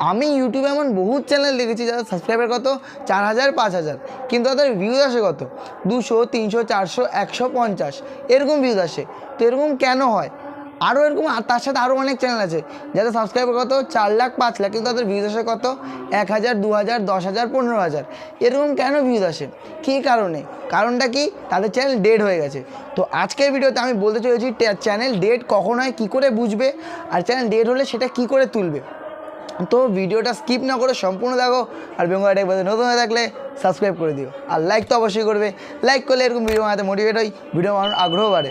আমি ইউটিউবে এমন বহুত চ্যানেল দেখেছি যাদের সাবস্ক্রাইবার কত? চার হাজার পাঁচ হাজার কিন্তু তাদের ভিউজ আসে কত? দুশো, তিনশো, চারশো, একশো পঞ্চাশ। এরকম ভিউজ আসে। তো এরকম কেন হয়? আরও এরকম তার সাথে আরও অনেক চ্যানেল আছে। যাদের সাবস্ক্রাইবার কত? চার লাখ, পাঁচ লাখ। কিন্তু তাদের ভিউজ আসে কত? এক হাজার দু হাজার দশ হাজার পনেরো হাজার এরকম কেন ভিউজ আসে? কী কারণে? কারণটা কি? তাদের চ্যানেল ডেড হয়ে গেছে। তো আজকের ভিডিওতে আমি বলতে চলেছি চ্যানেল ডেড কখন হয়, কী করে বুঝবে? আর চ্যানেল ডেড হলে সেটা কী করে তুলবে? তো ভিডিওটা স্কিপ না করে সম্পূর্ণ দেখো আর বেঙ্গল টেক বাজার নতুন হয়ে থাকলে সাবস্ক্রাইব করে দিও। আর লাইক তো অবশ্যই করবে। লাইক করলে এরকম ভিডিও বানাতে মোটিভেট হয় ভিডিও বানানোর আগ্রহ বাড়ে।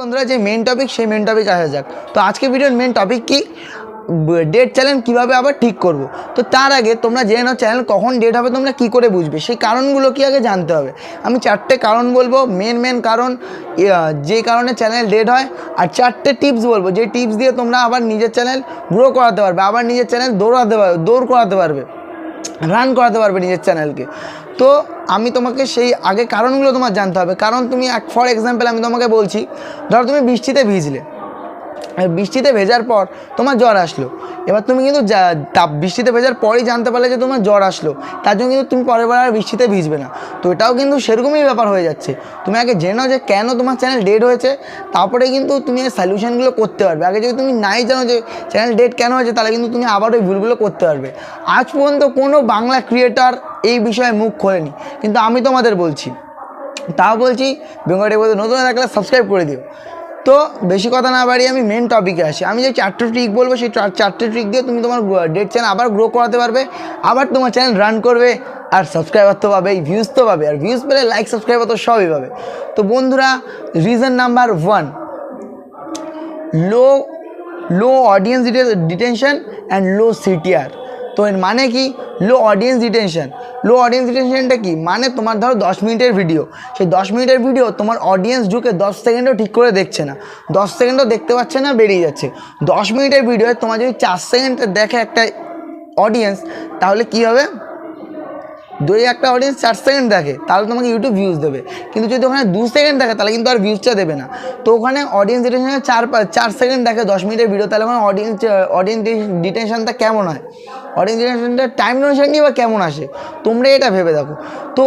বন্ধুরা, যে মেন টপিক সেই মেন টপিক আসা যাক। তো আজকে ভিডিওর মেন টপিক কি? ডেট চ্যানেল কীভাবে আবার ঠিক করব? তো তার আগে তোমরা জেনে নাও চ্যানেল কখন ডেট হবে, তোমরা কি করে বুঝবে? সেই কারণগুলো কি আগে জানতে হবে। আমি চারটে কারণ বলব মেন মেন কারণ যে কারণে চ্যানেল ডেট হয়, আর চারটে টিপস বলব। যে টিপস দিয়ে তোমরা আবার নিজের চ্যানেল গ্রো করাতে পারবে, আবার নিজের চ্যানেল দৌড়াতে পারবে, দৌড় করাতে পারবে রান করাতে পারবে নিজের চ্যানেলকে তো আমি তোমাকে সেই আগে কারণগুলো তোমার জানতে হবে। কারণ তুমি এক ফর এক্সাম্পল আমি তোমাকে বলছি, ধরো তুমি বৃষ্টিতে ভিজলে। বৃষ্টিতে ভেজার পর তোমার জ্বর আসলো। এবার তুমি কিন্তু যা- তা- বৃষ্টিতে ভেজার পরেই জানতে পারলে যে তোমার জ্বর আসলো। তার জন্য কিন্তু তুমি পরের বার আর বৃষ্টিতে ভিজবে না। তো এটাও কিন্তু সেরকমই ব্যাপার হয়ে যাচ্ছে। তুমি আগে জেনো যে কেন তোমার চ্যানেল ডেড হয়েছে, তারপরে কিন্তু তুমি এই সলিউশনগুলো করতে পারবে। আগে যদি তুমি নাই জানো যে চ্যানেল ডেড কেন হয়েছে, তাহলে কিন্তু তুমি আবার ওই ভুলগুলো করতে পারবে। আজ পর্যন্ত কোনো বাংলা ক্রিয়েটার এই বিষয়ে মুখ খোলেনি। কিন্তু আমি তোমাদের বলছি, তাও বলছি, বেঙ্গল নতুন থাকলে সাবস্ক্রাইব করে দিও। তো বেশি কথা না বাড়িয়ে আমি মেন টপিকে আসি। আমি যে চারটে ট্রিক বলব, সেই চার- চারটে ট্রিক দিয়ে তুমি তোমার ডেট চ্যানেল আবার গ্রো করাতে পারবে। আবার তোমার চ্যানেল রান করবে, আর সাবস্ক্রাইবার তো পাবে ভিউজ তো পাবে, আর ভিউজ পেলে লাইক সাবস্ক্রাইবার তো সবই পাবে। তো বন্ধুরা reason number one low low audience detention and low CTR তো এর মানে কি? Low audience detention low audience ডিটেনশনটা কি? মানে তোমার ধরো দশ মিনিটের ভিডিও সেই দশ মিনিটের ভিডিও তোমার অডিয়েন্স ঢুকে দশ সেকেন্ডও ঠিক করে দেখছে না। দশ সেকেন্ডও দেখতে পাচ্ছে না, বেরিয়ে যাচ্ছে। দশ মিনিটের ভিডিও তোমার যদি চার সেকেন্ড দেখে একটা অডিয়েন্স তাহলে কি হবে? যদি একটা অডিয়েন্স চার সেকেন্ড দেখে, তাহলে তোমাকে ইউটিউব ভিউজ দেবে। কিন্তু যদি ওখানে দু সেকেন্ড দেখে, তাহলে কিন্তু আর ভিউজটা দেবে না। তো ওখানে অডিয়েন্স ডিটেনশনে চার চার সেকেন্ড দেখে দশ মিনিটের ভিডিও তাহলে ওখানে অডিয়েন্স অডিয়েন্স ডিটেনশনটা কেমন হয়? ডিটেনশনটা টাইম ডিটেনশন নিয়ে বা কেমন আসে? তোমরা এটা ভেবে দেখো। তো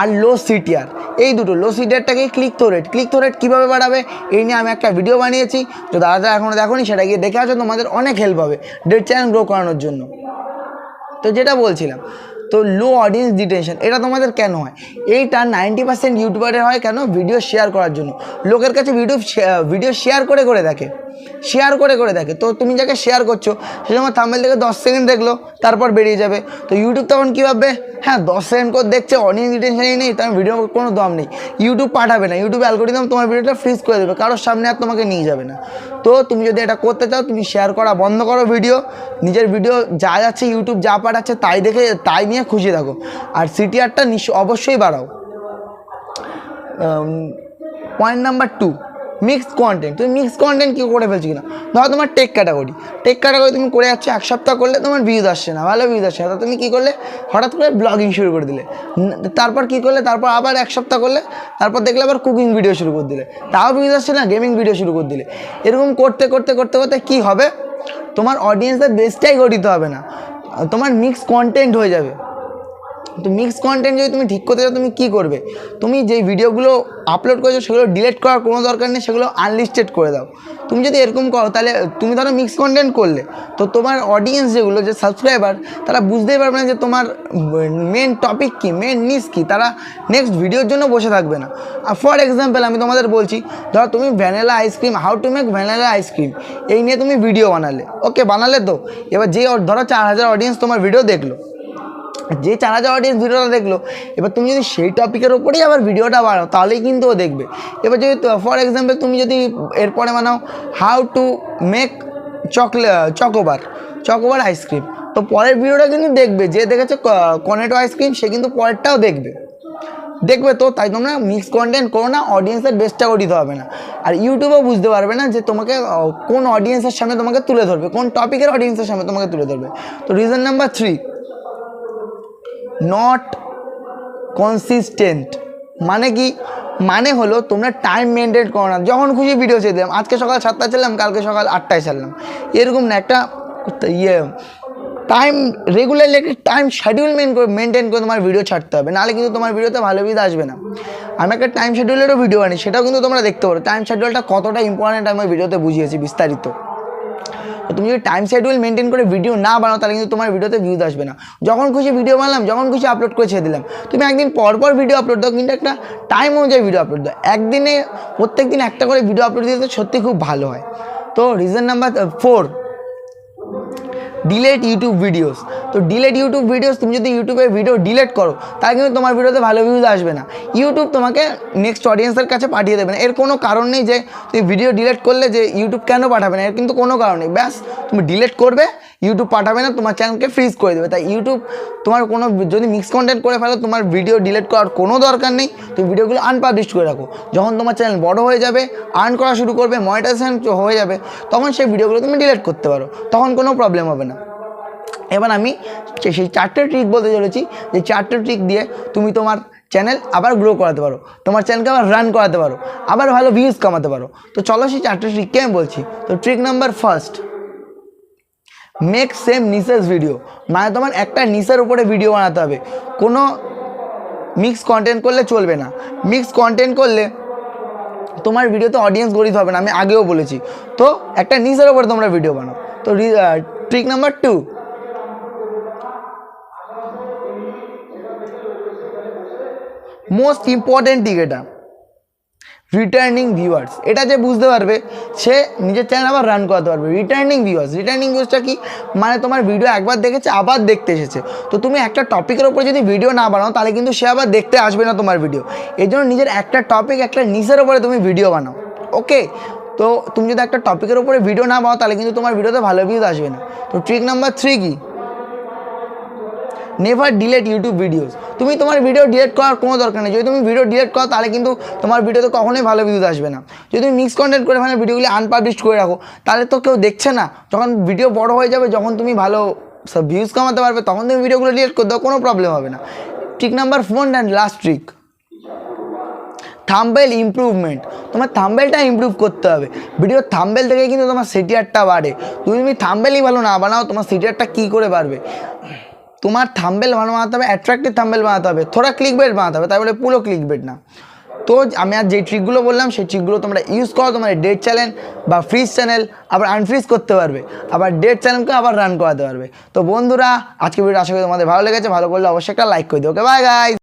আর লো সিটিআর এই দুটো low সিটিআরটাকে click through rate click through rate কীভাবে বাড়াবে? এই নিয়ে আমি একটা ভিডিও বানিয়েছি। তো দাদা এখনও দেখোনি, সেটা গিয়ে দেখে আসো, তোমাদের অনেক হেল্প হবে। ডেট চ্যানেল গ্রো করানোর জন্য। তো যেটা বলছিলাম, তো লো অডিয়েন্স ডিটেনশন এটা তোমাদের কেন হয়? এইটা নাইনটি পার্সেন্ট ইউটিউবারের হয় কেন? ভিডিও শেয়ার করার জন্য। লোকের কাছে ভিডিও ভিডিও শেয়ার করে করে দেখে। শেয়ার করে করে দেখে। তো তুমি যাকে শেয়ার করছ, সে তোমার থাম্বেল থেকে দশ সেকেন্ড দেখল, তারপর বেরিয়ে যাবে। তো ইউটিউব তখন কী ভাববে? হ্যাঁ দশ সেকেন্ড করে দেখছে অডিয়েন্স ডিটেনশনই নেই, তার ভিডিও কোনো দম নেই। ইউটিউব পাঠাবে না ইউটিউব অ্যালগোরিদম তোমার ভিডিওটা ফ্রিজ করে দেবে, কারোর সামনে আর তোমাকে নিয়ে যাবে না। তো তুমি যদি এটা করতে চাও, তুমি শেয়ার করা বন্ধ করো ভিডিও নিজের ভিডিও যা যাচ্ছে ইউটিউব যা পাঠাচ্ছে, তাই দেখে, তাই নিয়ে খুশি থাকো। আর সিটিআরটা অবশ্যই বাড়াও। Point number two mixed content তুমি মিক্সড কন্টেন্ট কী করে ফেলছো কিনা? ধরো তোমার টেক ক্যাটাগরি টেক ক্যাটাগরি তুমি করে যাচ্ছ, এক সপ্তাহ করলে তোমার ভিউজ আসছে না, ভালো ভিউজ আসছে না। তুমি কী করলে? হঠাৎ করে ব্লগিং শুরু করে দিলে। তারপর কী করলে? তারপর আবার এক সপ্তাহ করলে, তারপর দেখলে আবার কুকিং ভিডিও শুরু করে দিলে। তাও ভিউজ আসছে না গেমিং ভিডিও শুরু করে দিলে। এরকম করতে করতে করতে করতে কী হবে? তোমার অডিয়েন্সের বেসটাই গঠিত হবে না। তোমার মিক্স কন্টেন্ট হয়ে যাবে। তো মিক্স কন্টেন্ট যদি তুমি ঠিক করতে চাও, তুমি কী করবে? তুমি যেই ভিডিওগুলো আপলোড করেছ, সেগুলো ডিলিট করার কোনো দরকার নেই, সেগুলো আনলিস্টেড করে দাও। তুমি যদি এরকম করো, তাহলে তুমি ধরো মিক্স কন্টেন্ট করলে, তো তোমার অডিয়েন্স যেগুলো, যে সাবস্ক্রাইবার তারা বুঝতেই পারবে না যে তোমার মেন টপিক কী মেন নিস কী, তারা নেক্সট ভিডিওর জন্য বসে থাকবে না। ফর এক্সাম্পল আমি তোমাদের বলছি, ধরো তুমি vanilla ice cream how to make vanilla ice cream এই নিয়ে তুমি ভিডিও বানালে। ওকে বানালে তো? এবার যে, ধরো চার হাজার অডিয়েন্স তোমার ভিডিও দেখল। যে চার হাজার অডিয়েন্স ভিডিওটা দেখল, এবার তুমি যদি সেই টপিকের ওপরেই আবার ভিডিওটা বানাও, তাহলেই কিন্তু ও দেখবে। এবার যদি ফর এক্সাম্পল তুমি যদি এরপরে বানাও how to make chocolate chocobar chocobar ice cream তো পরের ভিডিওটা কিন্তু দেখবে, যে দেখেছে কনেটো আইসক্রিম সে কিন্তু পরেরটাও দেখবে। দেখবে তো, তাই তোমরা মিক্স কন্টেন্ট করো না অডিয়েন্সের বেস্টটা দিতে হবে না। আর ইউটিউবেও বুঝতে পারবে না যে তোমাকে কোন অডিয়েন্সের সামনে তোমাকে তুলে ধরবে, কোন টপিকের অডিয়েন্সের সামনে তোমাকে তুলে ধরবে। তো reason number three not consistent মানে কি? মানে হলো তোমরা টাইম মেনটেন করো না। যখন খুশি ভিডিও ছেড়ে দিলাম। আজকে সকাল সাতটায় ছাড়লাম, কালকে সকাল আটটায় ছাড়লাম। এরকম না, একটা ইয়ে টাইম রেগুলারলি একটা টাইম শিডিউল মেন করে মেনটেন করে তোমার ভিডিও ছাড়তে হবে। নাহলে কিন্তু তোমার ভিডিওতে ভালো ভিডিও আসবে না। আমি একটা টাইম শিডিউলেরও ভিডিও আনি সেটাও কিন্তু তোমরা দেখতে পারো। টাইম শিডিউলটা কতটা ইম্পর্ট্যান্ট আমি ভিডিওতে বুঝিয়েছি বিস্তারিত। তুমি যদি টাইম শেডিউল মেনটেন করে ভিডিও না বানাও, তাহলে কিন্তু তোমার ভিডিওতে ভিউজ আসবে না। যখন খুশি ভিডিও বানালাম, যখন খুশি আপলোড করে ছেড়ে দিলাম। তুমি একদিন পর পর ভিডিও আপলোড দাও, কিন্তু একটা টাইম অনুযায়ী ভিডিও আপলোড দাও। একদিনে প্রত্যেক দিন একটা করে ভিডিও আপলোড দিতে সত্যি খুব ভালো হয়। তো reason number four delete YouTube videos তো ডিলেট ইউটিউব ভিডিওস তুমি যদি ইউটিউবে ভিডিও ডিলেট করো, তাহলে কিন্তু তোমার ভিডিওতে ভালো ভিউজ আসবে না। ইউটিউব তোমাকে নেক্সট অডিয়েন্সের কাছে পাঠিয়ে দেবে না। এর কোনো কারণ নেই যে, তুমি ভিডিও ডিলেট করলে যে ইউটিউব কেন পাঠাবে না, এর কিন্তু কোনো কারণ নেই। ব্যাস, তুমি ডিলেট করবে ইউটিউব পাঠাবে না, তোমার চ্যানেলকে ফ্রিজ করে দেবে। তাই ইউটিউব তোমার কোনো যদি মিক্স কন্টেন্ট করে ফেলো, তোমার ভিডিও ডিলিট করার কোনো দরকার নেই। তুমি ভিডিওগুলো আনপাবলিশ করে রাখো। যখন তোমার চ্যানেল বড় হয়ে যাবে আর্ন করা শুরু করবে মনিটাইজেশন হয়ে যাবে, তখন সেই ভিডিওগুলো তুমি ডিলিট করতে পারো। তখন কোনো প্রবলেম হবে না। এবার আমি সেই চারটে ট্রিক বলতে চলেছি। যে চারটে ট্রিক দিয়ে তুমি তোমার চ্যানেল আবার গ্রো করাতে পারো। তোমার চ্যানেলকে আবার রান করাতে পারো। আবার ভালো ভিউজ কামাতে পারো। তো চলো সেই চারটে ট্রিককে আমি বলছি। তো trick number first make same niches video মানে তোমার একটা নিসের উপরে ভিডিও বানাতে হবে। কোনো মিক্স কন্টেন্ট করলে চলবে না। মিক্স কন্টেন্ট করলে তোমার ভিডিওতে অডিয়েন্স গরিত হবে না, আমি আগেও বলেছি। তো একটা নিচের ওপরে তোমরা ভিডিও বানাও। তো trick number two most important দিক এটা রিটার্নিং ভিউয়ার্স এটা যে বুঝতে পারবে, সে নিজের চ্যানেল আবার রান করাতে পারবে। রিটার্নিং ভিউয়ার্স রিটার্নিং ভিউয়ার্সটা কি? মানে তোমার ভিডিও একবার দেখেছে, আবার দেখতে এসেছে। তো তুমি একটা টপিকের ওপর যদি ভিডিও না বানাও, তাহলে কিন্তু সে আবার দেখতে আসবে না তোমার ভিডিও এই জন্য নিজের একটা টপিক একটা নিচের ওপরে তুমি ভিডিও বানাও। ওকে তো তুমি যদি একটা টপিকের উপরে ভিডিও না বানাও, তাহলে কিন্তু তোমার ভিডিওতে ভালো ভিউজ আসবে না। তো ট্রিক নাম্বার থ্রি কি? নেভার ডিলেট ইউটিউব ভিডিওস তুমি তোমার ভিডিও ডিলেট করার কোনো দরকার নেই। যদি তুমি ভিডিও ডিলেট করো, তাহলে কিন্তু তোমার ভিডিওতে কখনোই ভালো ভিউজ আসবে না। যদি তুমি মিক্স কন্টেন্ট করে মানে ভিডিওগুলি আনপাবলিশ করে রাখো, তাহলে তো কেউ দেখছে না। যখন ভিডিও বড় হয়ে যাবে, যখন তুমি ভালো সব ভিউজ কামাতে পারবে, তখন তুমি ভিডিওগুলো ডিলেট করে দাও, কোনো প্রবলেম হবে না। Trick number four and last trick thumbnail improvement তোমার থাম্বেলটা ইমপ্রুভ করতে হবে। ভিডিও থাম্বেল থেকে কিন্তু তোমার সিটিআরটা বাড়ে। তুমি তুমি থাম্বেলই ভালো না বানাও, তোমার সিটিআরটা কী করে বাড়বে? তোমার থাম্বেল ভালো বানাতে হবে অ্যাট্রাক্টিভ থাম্বেল বানাতে হবে থোড়া ক্লিক বেড বানাতে হবে বলে পুরো ক্লিক বেড না। তো আমি আর যে ট্রিকগুলো বললাম, সেই ট্রিকগুলো তোমরা ইউজ করো, তোমার ডেট চ্যানেল বা ফ্রিজ চ্যানেল আবার আনফ্রিজ করতে পারবে, আবার ডেট চ্যানেলকে আবার রান করাতে পারবে। তো বন্ধুরা আজকে ভিডিও আশা করি তোমাদের ভালো লেগেছে, ভালো করলে অবশ্যই একটা লাইক করে দিও। Okay bye guys